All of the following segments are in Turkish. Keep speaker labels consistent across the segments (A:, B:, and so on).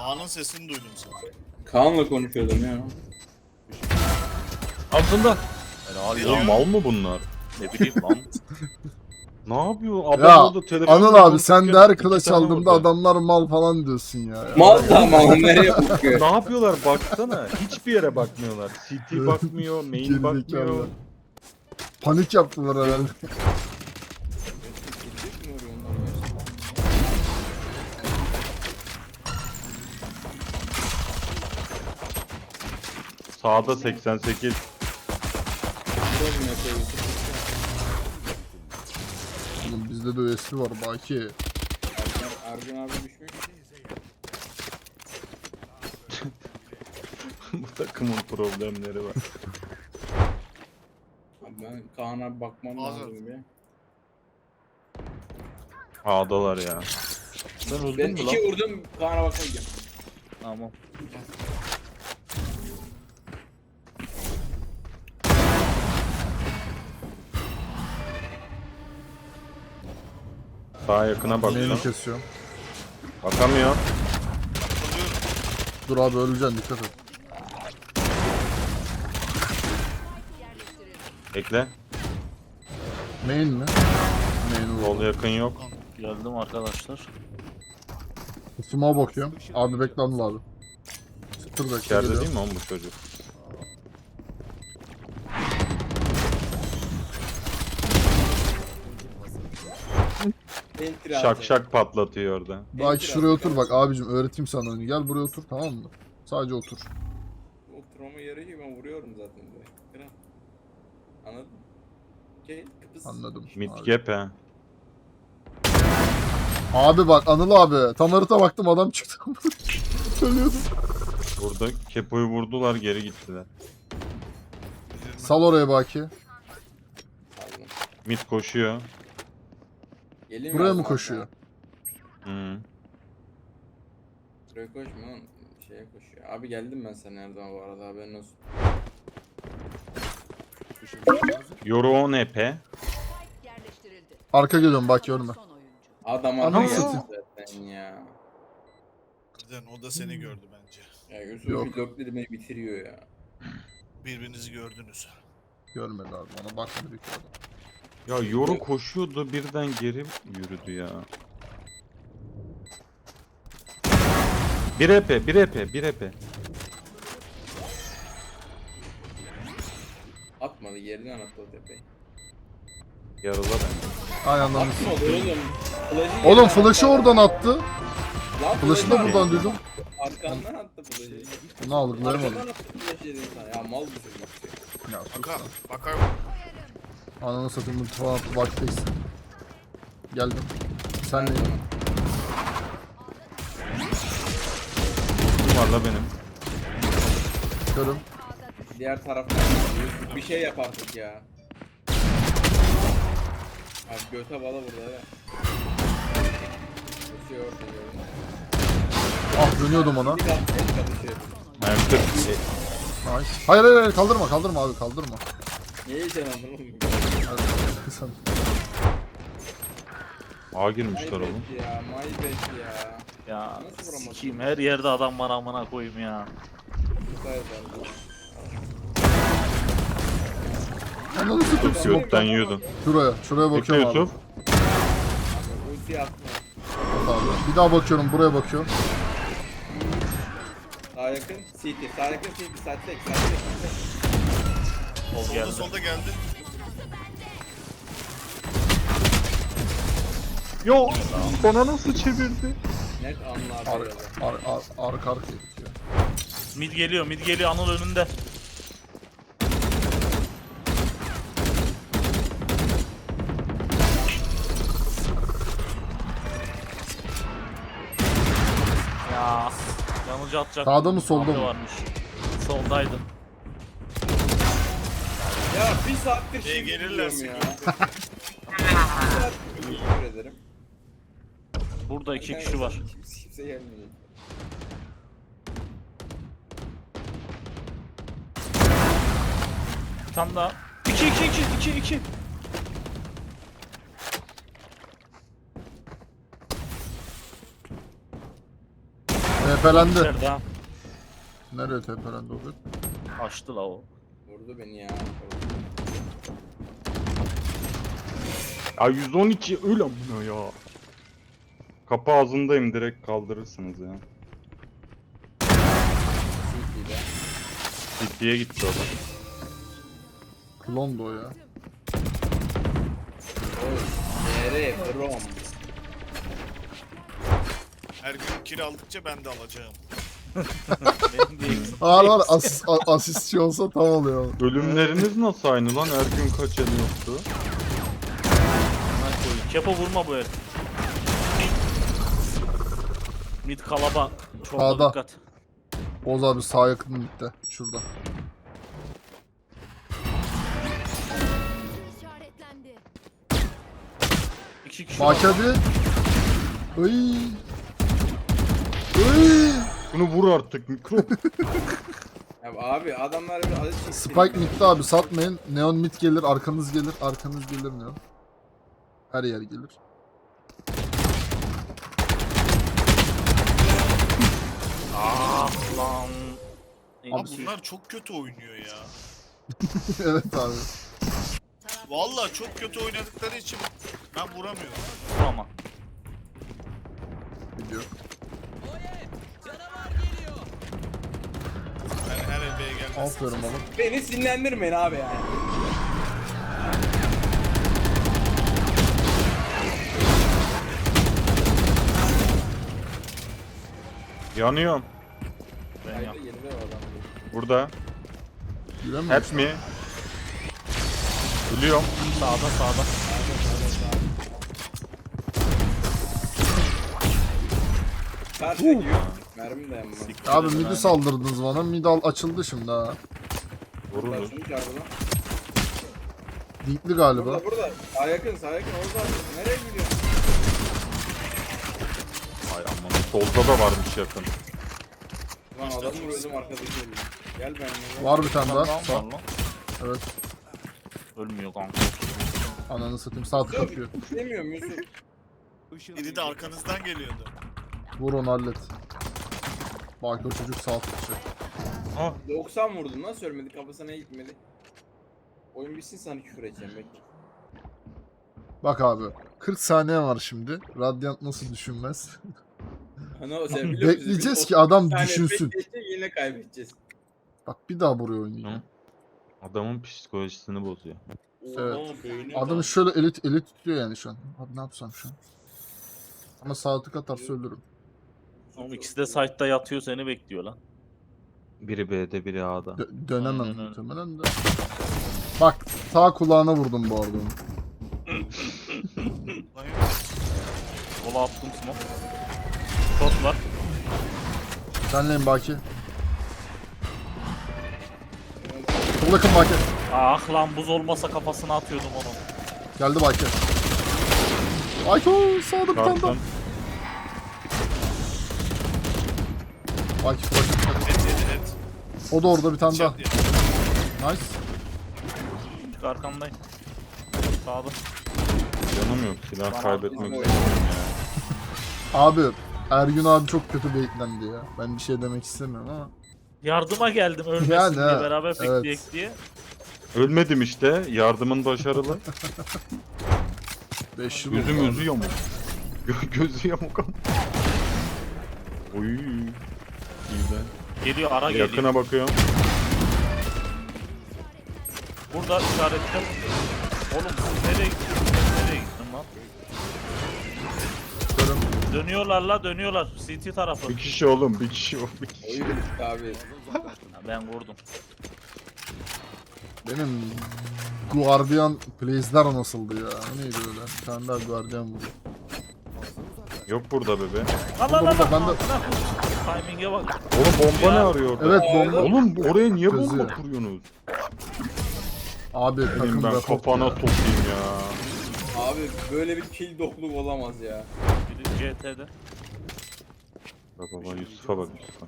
A: Kaan'ın sesini duydum sen.
B: Kaan'la konuşuyordum ya.
C: Altında. Helal ya mal mı bunlar? Ne bileyim lan. ne yapıyor? Adam
D: Ya
C: orada telefonla
D: Anıl abi sen de her kılıç aldığımda adamlar mal falan diyorsun ya.
B: Mal da ama o nereye bakıyor?
C: Ne yapıyorlar baksana. Hiçbir yere bakmıyorlar. CT bakmıyor, main
D: Gerizekalı.
C: bakmıyor.
D: Panik yaptılar herhalde.
C: Sağda 88.
D: Oğlum bizde de USP var Baki.
B: Ergun abi düşmüş.
C: Bu takımın problemleri var.
B: Abi ben Kaan'a bakmam
A: Hazır.
B: lazım bir.
C: A'dalar ya.
B: Ben
E: mü
B: iki
E: lan?
B: vurdum Kaan'a bakmayacağım.
E: Tamam.
C: Daha yakına bak
D: Neyini
C: lan.
D: kesiyorum.
C: Bakamıyor.
D: Dur abi öleceksin dikkat et.
C: Bekle.
D: Main mi? Main
C: Sol
D: oldu.
C: yakın yok.
E: Geldim arkadaşlar.
D: Smoke'a bakıyorum. Abi bekle Anıl abi. Sıfır bekle
C: İçeride
D: geliyor.
C: değil mi oğlum bu çocuk? Şak şak patlatıyor orada.
D: Baki şuraya otur bak abicim öğreteyim sana oyunu. Gel buraya otur tamam mı? Sadece otur.
B: Oturmama yarıyor ki ben vuruyorum zaten direkt. Kral. Anladın mı? Okey. Kıpız.
D: Anladım. Abi.
C: gap he.
D: Abi bak Anıl abi. Tam harita baktım adam çıktı. Ölüyordum.
C: Burada Kepo'yu vurdular geri gittiler.
D: Sal oraya Baki.
B: Pardon.
C: Mid koşuyor.
B: Gelin
D: Buraya mı koşuyor?
C: Hı.
B: Buraya koşmuyor lan. Şeye koşuyor. Abi geldim ben sana Erdoğan bu arada haberin olsun.
C: Yoru 10 EP.
F: yerleştirildi.
D: Arka geliyorum Baki ölme.
F: Son oyuncu.
B: Adam adam
D: satayım.
B: zaten ya.
A: Birden o da seni gördü bence.
B: Ya Yusuf
D: Yok.
B: bir beni bitiriyor ya.
A: Birbirinizi gördünüz.
D: Görmedi abi. Ona bakmadı ki adam.
C: Ya Yoru koşuyordu birden geri yürüdü ya. Bir EP, bir EP, bir EP.
B: Atmadı yerden atladı tepeyi.
C: Yarıla bence.
D: Ay anladım.
B: Atmadı oğlum. Flash'ı
D: Oğlum
B: yerden
D: flash'ı
B: attı.
D: oradan attı.
B: Lan
D: Flash'ı da buradan duydum.
B: Arkandan attı flash'ı.
D: Ne algılayamadım.
B: Arkadan attı flash'ı dedim sana. Ya mal mısın bak ya.
D: Sus
A: Baka,
D: lan.
A: bakar.
D: Ananı satayım attı Baki'deyiz. Geldim. Sen de
C: Kim var la benim?
D: körüm.
B: Diğer taraftan bir şey yap artık ya. Abi göte bala burada ya. Orada gördüm.
D: Ah dönüyordum ona.
B: Bir el çalışıyor.
C: Ayakta.
D: Ay. Hayır hayır hayır kaldırma kaldırma abi kaldırma.
B: Niye?
D: Hadi. Sen-
C: A girmişler oğlum.
B: Maybet ya, ya.
E: Ya
B: Nasıl vuramadın?
E: sikiyim her yerde adam var amına koyayım ya.
B: Kısa yazardı.
D: Ananı satayım.
C: Götten yiyordun.
D: Şuraya. Şuraya
C: Bekle
D: bakıyorum abi.
C: Yusuf.
B: Ulti atma.
D: Abi. Bir daha bakıyorum buraya bakıyorum.
B: Sağ yakın, CT. Sağ yakın, CT. Sağ tek, sağ tek.
E: Ol
A: Solda
E: geldi.
A: solda geldi.
C: Yo, bana nasıl çevirdi?
B: Net anlar.
D: Ar
B: böyle.
D: ar ar arka arka gidiyor.
E: Mid geliyor mid geliyor Anıl önünde. Ya yanıcı atacak.
D: Sağda mı, solda mı?
E: Varmış. Soldaydı.
B: Ya bir saattir
A: Şey
B: şey
A: gelirlerse
B: ya. bir saattir teşekkür ederim.
E: Burada iki kişi var.
B: Kimse, kimse gelmeyecek.
E: Bir tane daha. 2 2 2 2 2.
D: TP'lendi.
E: İçeride ha.
D: Nereye TP'lendi o?
E: Açtı la o.
B: Vurdu beni ya.
C: Ya 112 öyle amına ya. Kapı ağzındayım direkt kaldırırsınız ya.
B: CT'de.
C: Ciddiye gitti o da.
D: Klondu o ya.
B: Nere brom.
A: Her gün kil aldıkça ben de alacağım.
E: Benim değil.
D: Ağır var asist, a- asistçi olsa tam oluyor.
C: Ölümleriniz nasıl aynı lan? Her gün kaç el yoktu?
E: Kepo vurma bu el. Mid kalaba. Çok
D: Sağda.
E: dikkat.
D: Boz abi sağ yakın bitti. Şurada.
F: İşaretlendi.
E: İki kişi var.
D: hadi. Iy. Iy.
C: Bunu vur artık mikro.
B: Ya abi adamlar bir adet çekti.
D: Spike midde abi satmayın. Neon mid gelir, arkanız gelir, arkanız gelir Neon. Her yer gelir.
E: Ah lan.
A: Abi bunlar çok kötü oynuyor ya.
D: evet abi.
A: Vallahi çok kötü oynadıkları için ben vuramıyorum.
E: ama.
D: Gidiyor.
A: Yani her elbeye gelmez.
D: Aferin oğlum.
B: Beni sinirlendirmeyin abi yani.
C: Yanıyorum.
E: Ben
B: Haydi
E: ya.
B: geride o adam.
C: Burada.
D: Giremiyor.
C: Hep mi? Ölüyorum.
E: Sağda sağda.
B: Karşıya giriyor. Mermi de
D: Abi midi saldırdınız bana. Mid al açıldı şimdi ha.
B: Lan.
D: Deepli galiba.
B: Burada burada. Sağ yakın sağ yakın orada. Nereye gidiyorsun?
C: Ay aman. Solda da varmış yakın.
B: Lan adamı vurdum arkadaki elini. Gel benimle.
D: Var bir tane daha.
E: var
D: Sağ.
E: lan.
D: Evet.
E: Ölmüyor kanka.
D: Ananı satayım. Sağ tık atıyor.
B: İstemiyorum Yusuf.
A: Biri de arkanızdan geliyordu.
D: Vur onu hallet. Bak o çocuk sağ tutacak.
C: Ah
B: 90 vurdum nasıl ölmedi kafasına gitmedi. Oyun bitsin sana küfür edeceğim bekle.
D: Bak abi. 40 saniye var şimdi. Radiant nasıl düşünmez?
B: Hani o sen biliyor musun?
D: Bekleyeceğiz
B: Biz
D: ki
B: 30
D: adam
B: saniye
D: düşünsün.
B: bekleyeceğiz, Yine kaybedeceğiz.
D: Bak bir daha buraya oynayacağım.
C: Adamın psikolojisini bozuyor.
D: Evet.
B: Oha, beyni
D: Adamı şöyle eli, eli tutuyor yani şu an. Abi ne yapsam şu an? Ama sağ tık atarsa ölürüm.
E: Oğlum ikisi de site'da yatıyor seni bekliyor lan.
C: Biri B'de biri A'da.
D: Dö- dönemem
E: Aynen öyle.
D: muhtemelen de. Bak sağ kulağına vurdum bu arada onu.
E: Kola attım smoke. Shot var.
D: Senleyim Baki. Çok yakın Baki.
E: Ah lan buz olmasa kafasına atıyordum onu.
D: Geldi Baki. Baki o sağda bir tane daha.
C: Karttan
D: Baki Baki. Baki.
A: et yedi et.
D: O da orada bir tane daha.
A: Çat yedi.
D: Nice.
E: Çık arkandayım. Sağda.
C: canım yok. Silah kaybetmek istemiyorum ya.
D: Abi Ergün abi çok kötü baitlendi ya. Ben bir şey demek istemiyorum ama.
E: Yardıma geldim ölmesin
D: Yani
E: diye
D: ha,
E: beraber
D: evet.
E: bekleyek diye.
C: Ölmedim işte. Yardımın başarılı.
D: 5 yıl
C: Gözüm
D: oldu.
C: gözü yamuk. Gö gözü yamuk ama. Oy. İyi
E: Geliyor ara geliyor.
C: Yakına bakıyorum.
E: Burada işaretledim. Oğlum siz nereye gittiniz? Dönüyorlar la dönüyorlar. CT tarafı.
C: Bir kişi oğlum. Bir kişi o. Bir kişi.
B: Oyun bitti abi.
E: Ben vurdum.
D: Benim Guardian Plays'ler nasıldı ya? Neydi öyle? Bir tane daha Guardian vurdu.
C: Yok burada bebe.
E: Lan lan lan
D: ben de-
E: lan. Timing'e bak.
C: Oğlum bomba ne arıyor orada?
D: Evet bomba.
C: Oğlum oraya niye bomba kuruyorsunuz?
D: Abi
C: Benim
D: takım
C: ben
D: report
C: kafana
D: ya.
C: sokayım ya.
B: Abi böyle bir kill dokluk olamaz ya.
E: CT'de.
C: Bak baba Yusuf'a bak Yusuf'a.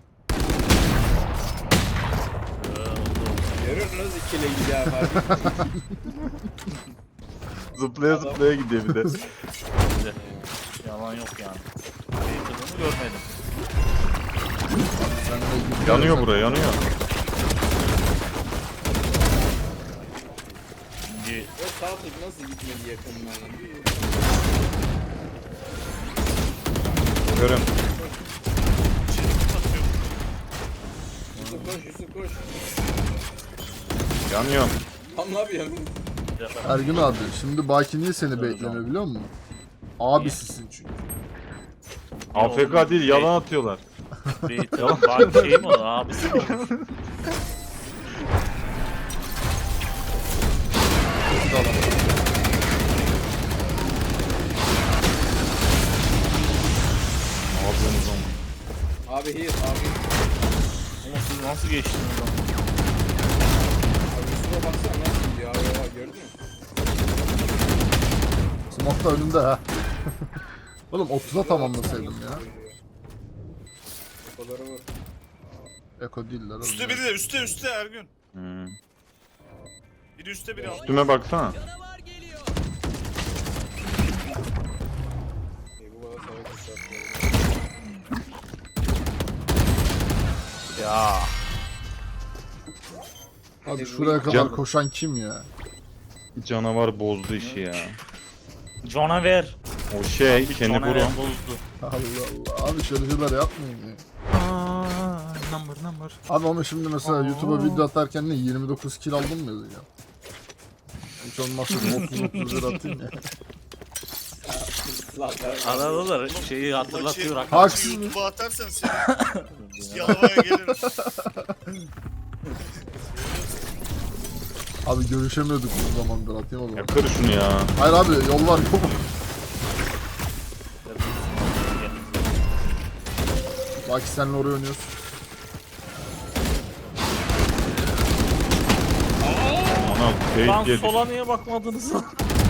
B: Görüyorsunuz ikile gidiyor abi.
C: Zıplaya zıplaya gidiyor bir de.
E: Yalan yok yani. Fake'ını görmedim.
C: Yanıyor bura yanıyor.
E: Şimdi
B: O tık nasıl gitmedi yakından ya?
C: Görüm.
B: Yusuf koş Yusuf koş.
C: Yanıyor.
B: Tam ne yapıyorsun?
D: Ergün abi şimdi Baki niye seni beklemiyor biliyor musun? Abisisin çünkü.
C: AFK değil yalan atıyorlar.
E: Beyt'in bak şey mi o abisi mi?
C: Ne oğlum?
B: Abi here abi.
E: Ama siz nasıl geçtiniz lan?
B: Abi Yusuf'a baksana nasıl gidiyor abi oha gördün mü?
D: Smoke da önünde ha. Oğlum 30'a tamamlasaydım ya.
B: Kafaları var.
D: Eko değiller oğlum.
A: Üste biri de üste üste Ergün.
C: Hmm.
A: Biri üste biri altta.
C: Üstüme baksana.
E: Ya.
D: Abi şuraya kadar
C: Can-
D: koşan kim ya?
C: Canavar bozdu işi ya.
E: Ver.
C: O şey kendi buru.
E: bozdu.
D: Allah Allah. Abi şöyle şeyler yapmayın ya.
C: number number.
D: Abi ama şimdi mesela YouTube'a video atarken ne 29 kill aldım mı yazacağım? Hiç olmazsa 30-30 lira atayım ya.
E: Da şeyi hatırlatıyor.
A: Maçı-
D: Haksız mı?
A: YouTube'a atarsan seni gelirim.
D: Abi görüşemiyorduk bu zamandır atayım o zaman.
C: Ya kır şunu ya.
D: Hayır abi yol var yol var. Baki senle oraya oynuyoruz.
C: Ana
E: Lan
C: yedi.
E: sola niye bakmadınız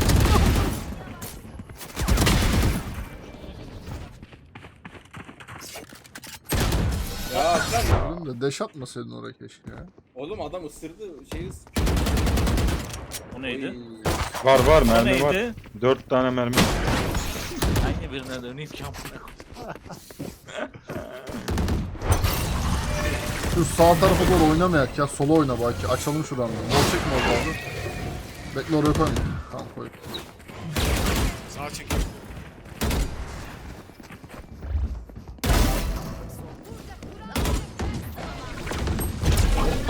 B: sen.
D: Oğlum da deş atmasaydın oraya keşke ya.
B: Oğlum adam ısırdı şeyi
E: Bu neydi?
B: Oy.
C: Var var mermi var.
E: neydi?
C: Dört tane mermi.
E: Hangi birine döneyim ki amına
D: Şu sağ tarafa doğru oynamayak ya sola oyna Baki. Açalım şuradan da. Mol çekme orada abi. Bekle oraya koyma. Tamam koy.
A: Sağa çekil.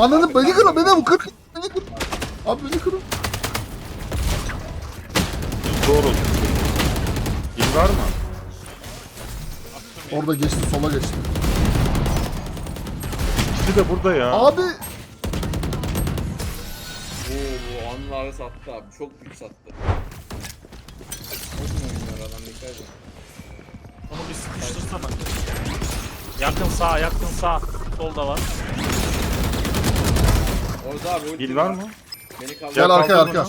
D: Ananı beni kırın beni bu kır. Beni kır. Abi beni kırın.
C: Doğru. Kim var mı?
D: Orada geçti sola geçti.
C: İkisi de burada ya.
D: Abi
B: Oo bu anıları sattı abi. Çok büyük sattı. Mu oynuyor adam dikkat edin.
E: Onu bir sıkıştırsana. Yakın sağ, yakın sağ. Solda var.
B: Orada abi ulti
C: Bil var mı?
B: Beni kaldır.
D: gel arkaya arka.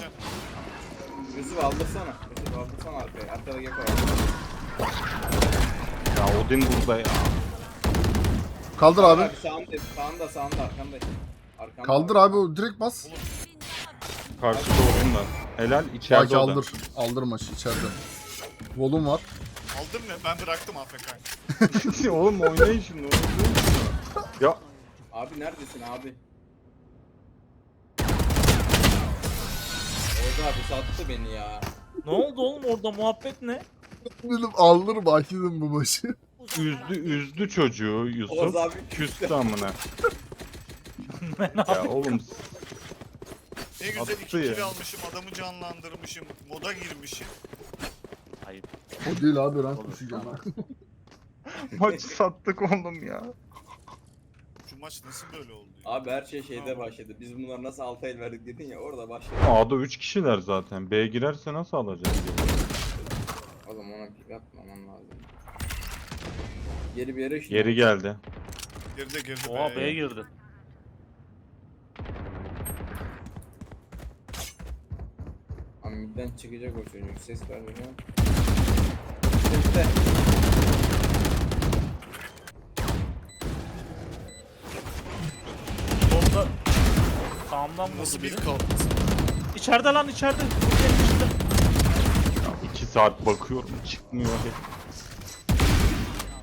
B: Yusuf aldırsana. Yusuf aldırsana arkaya. Arkada gel var.
C: Ya Odin burada ya.
D: Kaldır abi.
B: Sağında, sağında, sağında, arkanda. Arkanda.
D: Kaldır abi o direkt bas.
C: Karşıda Odin var. Helal içeride
D: Baki
C: o da.
D: aldır. Aldır maçı içeride. Volum var.
A: Aldın mı? Ben bıraktım AFK'yı.
C: Oğlum oynayın şunu. ya
B: Abi neredesin abi? Abi sattı beni ya.
E: Ne oldu oğlum orada muhabbet ne?
D: Dedim aldır Baki'nin bu maçı.
C: üzdü üzdü çocuğu
B: Oğuz
C: Yusuf.
B: abi
C: Küstü amına. ya oğlum
A: Ne güzel
C: Attı
A: iki kill
C: ya.
A: almışım, adamı canlandırmışım, moda girmişim.
E: Ayıp.
D: O değil abi rank düşeceğim.
C: maçı sattık oğlum ya.
A: Maç nasıl böyle oldu ya?
B: Abi her şey şeyde başladı. Biz bunlar nasıl altı el verdik dedin ya orada başladı.
C: A'da 3 kişiler zaten. B girerse nasıl alacağız?
B: Oğlum ona pick atmaman lazım. Geri bir yere şunu.
C: Geri geldi.
A: Geride geride
E: Oha. B'ye girdi.
B: Abi midden çıkacak o çocuk. Ses vermiyor. Seste.
E: Solda sağımdan
A: Nasıl
E: vurdu
A: bir
E: biri. İçeride lan içeride. Furkan'ın içinde.
C: 2 saat bakıyorum çıkmıyor.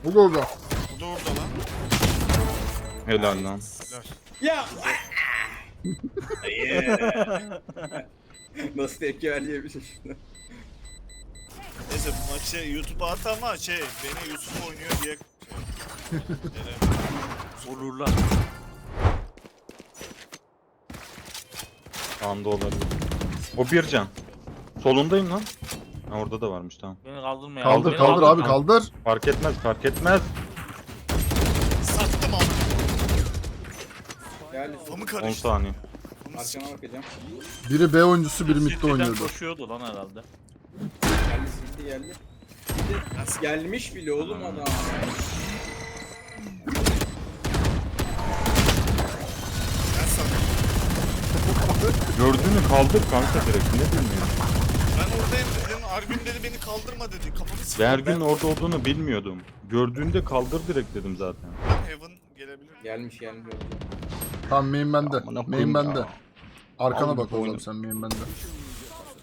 D: Bu golda.
A: Bu da orada lan.
C: Helal lan.
B: Ya! Nasıl tepki şaşırdım.
A: Neyse bu maçı YouTube'a at ama şey beni Yusuf oynuyor diye şey.
C: Anda olabilir. O bir can. Solundayım lan. Ha, orada da varmış tamam.
E: Beni kaldırmaya.
D: Kaldır
E: Beni
D: kaldır abi
E: kaldırma.
D: kaldır.
C: Fark etmez fark etmez.
A: Sattım ama.
B: Geldi.
A: Kafamı
C: 10
A: karıştı.
C: saniye.
B: Arkana bakacağım.
D: Biri B oyuncusu biri midde
E: City'den
D: oynuyordu.
E: koşuyordu lan herhalde.
B: Geldi sildi geldi. Gelmiş bile oğlum adam.
C: Gördüğünü kaldır kanka direkt ne bilmiyorum.
A: Ben oradayım dedim. Argün dedi beni kaldırma dedi. Kafamı sıktı.
C: Bergün orada olduğunu bilmiyordum. Gördüğünde kaldır direkt dedim zaten.
A: Heaven gelebilir.
B: Gelmiş gelmiş. gelmiş.
D: Tamam main bende.
C: Amına
D: Main
C: koyayım
D: bende.
C: ya.
D: Arkana
C: Al
D: bak
C: bu
D: oğlum sen main bende.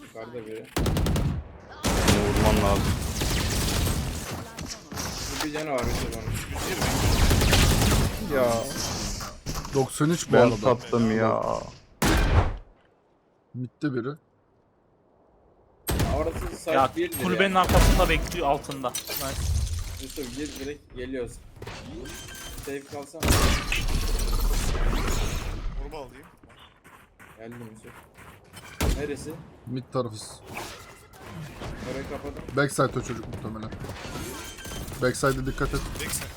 B: Yukarıda biri.
C: Bunu vurman lazım.
B: Bir canı var işte.
A: 120.
C: Ya
D: 93 bu
C: ben
D: arada.
C: sattım ya.
D: Midde biri.
B: Orası
E: Ya
B: site 1'dir
E: kulübenin
B: ya.
E: arkasında bekliyor altında. Nice.
B: Yusuf gir direkt geliyoruz. Safe kalsana.
A: Kurba alayım.
B: Geldim Yusuf. Neresi?
D: Mid tarafız.
B: Orayı kapadım.
D: Backside'da çocuk muhtemelen. Backside'e dikkat et.
A: Backside.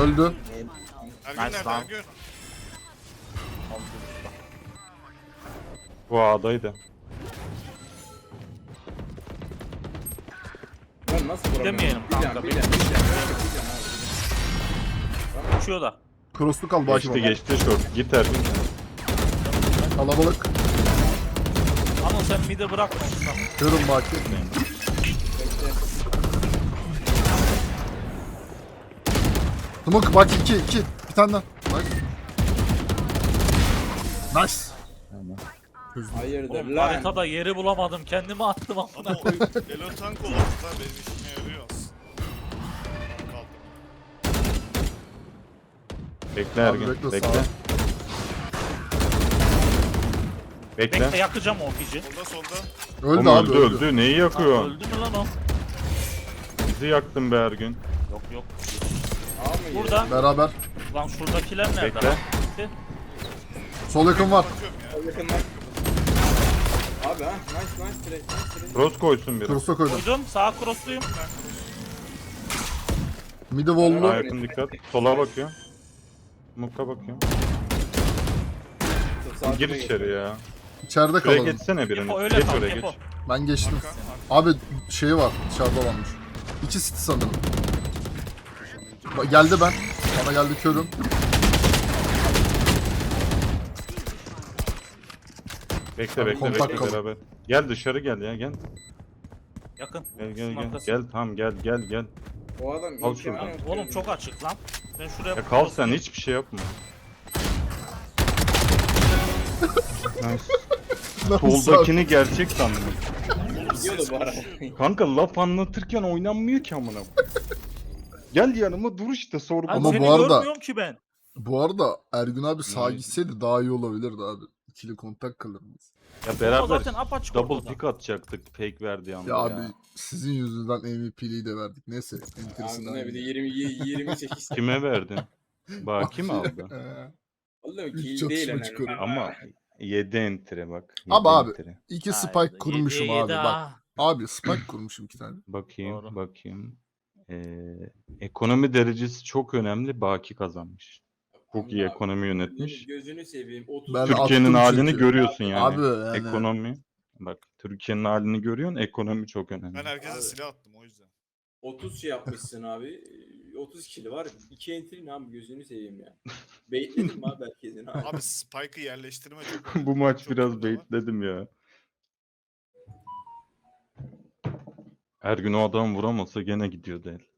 D: Öldü.
A: Ergün
E: Nice
A: nerede
E: lan.
A: Ergün?
C: Bu A'daydı.
B: Ben nasıl vuramıyorum?
E: Demeyelim kanka,
B: can, bir can abi.
E: Uçuyor da.
D: Cross'luk al baki
C: Geçti geçti short. Git Ergün.
D: Kalabalık.
E: Ama sen mide bırakma.
D: Görün baki. Smoke baki 2 2. Bir tane daha. Nice. Nice.
B: Hayırdır
E: Oğlum,
B: lan?
E: haritada yeri bulamadım. Kendimi attım ama.
A: Ama o Elo tank olan da benim işime yarıyor aslında. Kaldım.
C: Bekle
D: Abi
C: Ergün.
D: bekle,
C: Bekle. Bekle.
E: Bekle yakacağım o pici.
A: Solda solda.
D: Öldü
C: Oğlum
D: abi
C: öldü
D: öldü.
C: Neyi yakıyor?
E: öldü mü lan o?
C: Bizi yaktın be Ergün.
E: Yok yok.
B: Yedi?
E: Burada.
D: Beraber.
E: Lan şuradakiler nerede?
C: Bekle.
E: lan?
D: Sol yakın var.
A: Bakıyorum ya.
B: Yakından. Abi ha nice nice direkt nice direkt.
C: Cross koysun biri.
D: Cross'a koydum.
E: Koydum. Sağ crossluyum.
D: Midi wall'lu.
C: yakın dikkat. Sola bakıyor. Mukka bakıyor.
B: Sağ
C: Gir
B: tarafa
C: içeri ya.
D: İçeride
C: Şuraya
D: kalalım.
C: geçsene birini.
E: Depo öyle
C: Geç
E: kal,
C: oraya
E: depo.
C: geç.
D: Ben geçtim. Abi şeyi var. Dışarıda varmış. İki city sanırım. Ba- Geldi ben. Bana geldi körüm.
C: Bekle
D: Abi
C: bekle
D: kontak
C: bekle
D: kalın.
C: beraber. Gel dışarı gel ya gel.
E: Yakın.
C: Gel gel
E: Şunun
C: gel.
E: arkası.
C: Gel tamam gel gel gel.
B: O adam
C: Al
B: ilk
C: şuradan.
B: yok.
E: Oğlum çok açık lan. Ben şuraya
C: Ya kal sen hiçbir şey yapma. Nice. Soldakini gerçek sandım.
B: Gidiyordu bu ara.
C: Kanka laf anlatırken oynanmıyor ki amına. Gel yanıma dur işte sor.
E: Abi
D: Ama
E: seni
D: bu arada-
E: görmüyorum ki ben.
D: Bu arada Ergün abi sağa
C: Hmm.
D: gitseydi daha iyi olabilirdi abi. İkili kontak kalırdınız.
C: Ya
E: Ama
C: beraber
E: zaten apaçık
C: double
E: ortada.
C: pick atacaktık fake verdi anda
D: Ya
C: ya.
D: abi sizin yüzünden MVP'liği de verdik. Neyse. enteresan
B: Abi ne bir de
D: abi.
B: 20 28.
C: Kime verdin? Baki mi aldı?
D: Üç
B: kill değil önemli.
D: çıkarıyor.
C: Ama 7 enter'e bak.
D: Ama
C: yedi
D: abi-
C: enter'e.
D: İki
E: Haydi,
D: spike kurmuşum
E: yedi,
D: abi.
E: yedi,
D: Bak
E: ah.
D: abi spike kurmuşum iki tane.
C: Bakayım
E: Doğru.
C: bakayım. Ee, ekonomi derecesi çok önemli. Baki kazanmış. Çok iyi ekonomi yönetmiş.
B: Gözünü seveyim. 30
D: Ben
C: Türkiye'nin
D: attım
C: halini
D: çünkü.
C: görüyorsun yani.
D: Abi yani.
C: Ekonomi. Bak Türkiye'nin halini görüyorsun. Ekonomi çok önemli.
A: Ben herkese
B: Abi.
A: silah attım o yüzden.
B: 30 şey yapmışsın abi. Ee, 30 kilo var. 2 entry ne abi gözünü seveyim ya. Baitledim abi herkesin abi.
A: Abi Spike'ı yerleştirme çok
C: Bu maç
A: çok
C: biraz baitledim ya. Her gün o adam vuramasa gene gidiyordu el.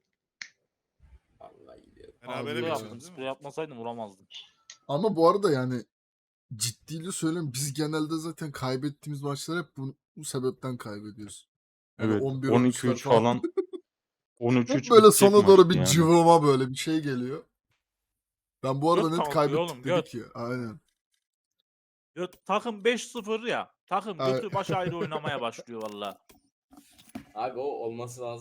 A: Berabere bitirdim
E: yaptım.
A: mi?
E: yapmasaydım vuramazdım.
D: Ama bu arada yani ciddiyle söyleyeyim biz genelde zaten kaybettiğimiz maçları hep bu, bu sebepten kaybediyoruz. Yani
C: Evet
D: 11
C: 12-3
D: 13'ler falan.
C: falan. 13-3
D: Hep böyle
C: bitecek
D: sona doğru bir cıvıma böyle bir şey geliyor. Ben bu arada
E: Göt
D: net kaybettik
E: oğlum,
D: dedik
E: göt.
D: ya. Aynen.
E: Ya, takım 5-0 ya. Takım
D: Ay-
E: götü baş ayrı oynamaya başlıyor valla.
B: Abi o olması lazım.